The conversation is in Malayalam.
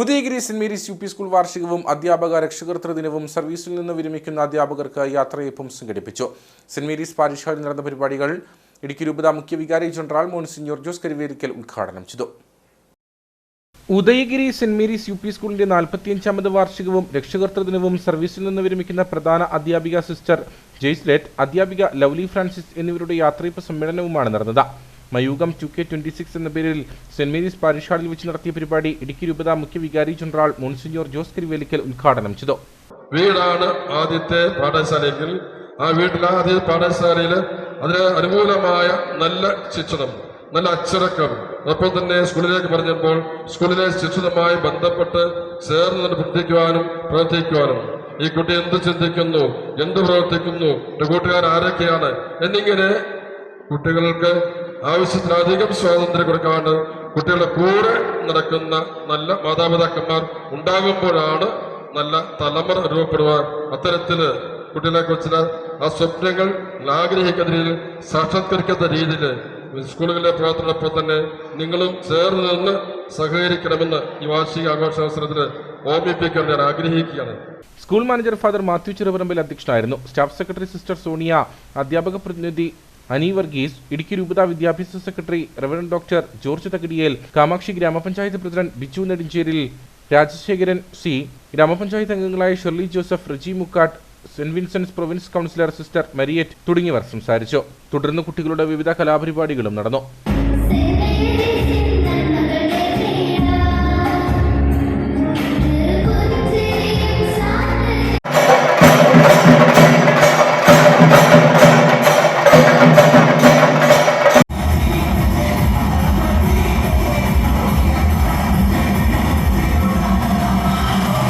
Udayagiri Saint Mary's U P school വാർഷികവും അധ്യാപക രക്ഷകർത്തൃ ദിനവും സർവീസിൽ നിന്ന് വിരമിക്കുന്ന അധ്യാപകർക്ക് യാത്രയപ്പും സംഘടിപ്പിച്ചു. സെന്റ് മേരീസ് പാരിഷ് ഹാളിൽ നടന്ന പരിപാടികൾ ഇടുക്കി രൂപത മുഖ്യ വികാരി ജനറൽ മോൺസിഞ്ഞോർ ജോസ് കരുവേരിക്കൽ ഉദ്ഘാടനം ചെയ്തു. Udayagiri Saint Mary's U P സ്കൂളിന്റെ നാൽപ്പത്തിയഞ്ചാമത് വാർഷികവും രക്ഷകർത്തൃ ദിനവും സർവീസിൽ നിന്ന് വിരമിക്കുന്ന പ്രധാന അധ്യാപിക സിസ്റ്റർ ജെയ്സ്ലെറ്റ് അധ്യാപിക ലവ്ലി ഫ്രാൻസിസ് എന്നിവരുടെ യാത്രയപ്പ് സമ്മേളനവുമാണ് നടന്നത്. Mayookam two K twenty six എന്ന പേരിൽ സെന്റ് മേരീസ് പാരിഷ് ഹാളിൽ വെച്ച് നടത്തിയ പരിപാടി ഇടുക്കി രൂപത മുഖ്യ വികാരി ജനറൽ മോൺസിഞ്ഞോർ ജോസ് കരിവേലിക്കൽ ഉദ്ഘാടനം ചെയ്തു. വീടാണ് ആദ്യത്തെ പാഠശാലയെങ്കിൽ ആ വീട്ടിലെ ആദ്യ പാഠശാലയിൽ അതിന് അനുകൂലമായ നല്ല ശിക്ഷണം നല്ല അച്ചടക്കം. ഒപ്പം തന്നെ സ്കൂളിലേക്ക് പറഞ്ഞപ്പോൾ സ്കൂളിലെ ശിക്ഷണമായി ബന്ധപ്പെട്ട് ചേർന്ന് പ്രവർത്തിക്കുവാനും പ്രവർത്തിക്കുവാനും ഈ കുട്ടി എന്ത് ചിന്തിക്കുന്നു എന്ത് പ്രവർത്തിക്കുന്നു കൂട്ടുകാർ ആരൊക്കെയാണ് എന്നിങ്ങനെ കുട്ടികൾക്ക് ആവശ്യത്തിലധികം സ്വാതന്ത്ര്യം കൊടുക്കാണ്ട് കുട്ടികളുടെ കൂടെ നടക്കുന്ന നല്ല മാതാപിതാക്കന്മാർ ഉണ്ടാകുമ്പോഴാണ് നല്ല തലമുറ രൂപപ്പെടുവാൻ അത്തരത്തിൽ കുട്ടികളെ കുറിച്ചുള്ള ആ സ്വപ്നങ്ങൾ ആഗ്രഹിക്കുന്ന രീതിയിൽ സാക്ഷാത്കരിക്കുന്ന രീതിയിൽ സ്കൂളുകളിലെ പ്രവർത്തനപ്പോൾ തന്നെ നിങ്ങളും ചേർന്ന് നിന്ന് സഹകരിക്കണമെന്ന് ഈ വാർഷിക ആഘോഷാവസരത്തിൽ ഓർമ്മിപ്പിക്കാൻ ഞാൻ ആഗ്രഹിക്കുകയാണ്. School manager father Mathew Cherupparambil അധ്യക്ഷനായിരുന്നു. സ്റ്റാഫ് സെക്രട്ടറി സിസ്റ്റർ സോണിയ അധ്യാപക പ്രതിനിധി അനി വർഗീസ് ഇടുക്കി രൂപത വിദ്യാഭ്യാസ secretary reverend doctor George Thakadiyel Kamakshi ഗ്രാമപഞ്ചായത്ത് പ്രസിഡന്റ് ബിജു നെടുഞ്ചേരിൽ രാജശേഖരൻ സി ഗ്രാമപഞ്ചായത്ത് അംഗങ്ങളായ Shirley Joseph Reji Mukkattu Saint Vincent's province councillor sister Mariet തുടങ്ങിയവർ സംസാരിച്ചു. തുടർന്ന് കുട്ടികളുടെ വിവിധ കലാപരിപാടികളും നടന്നു.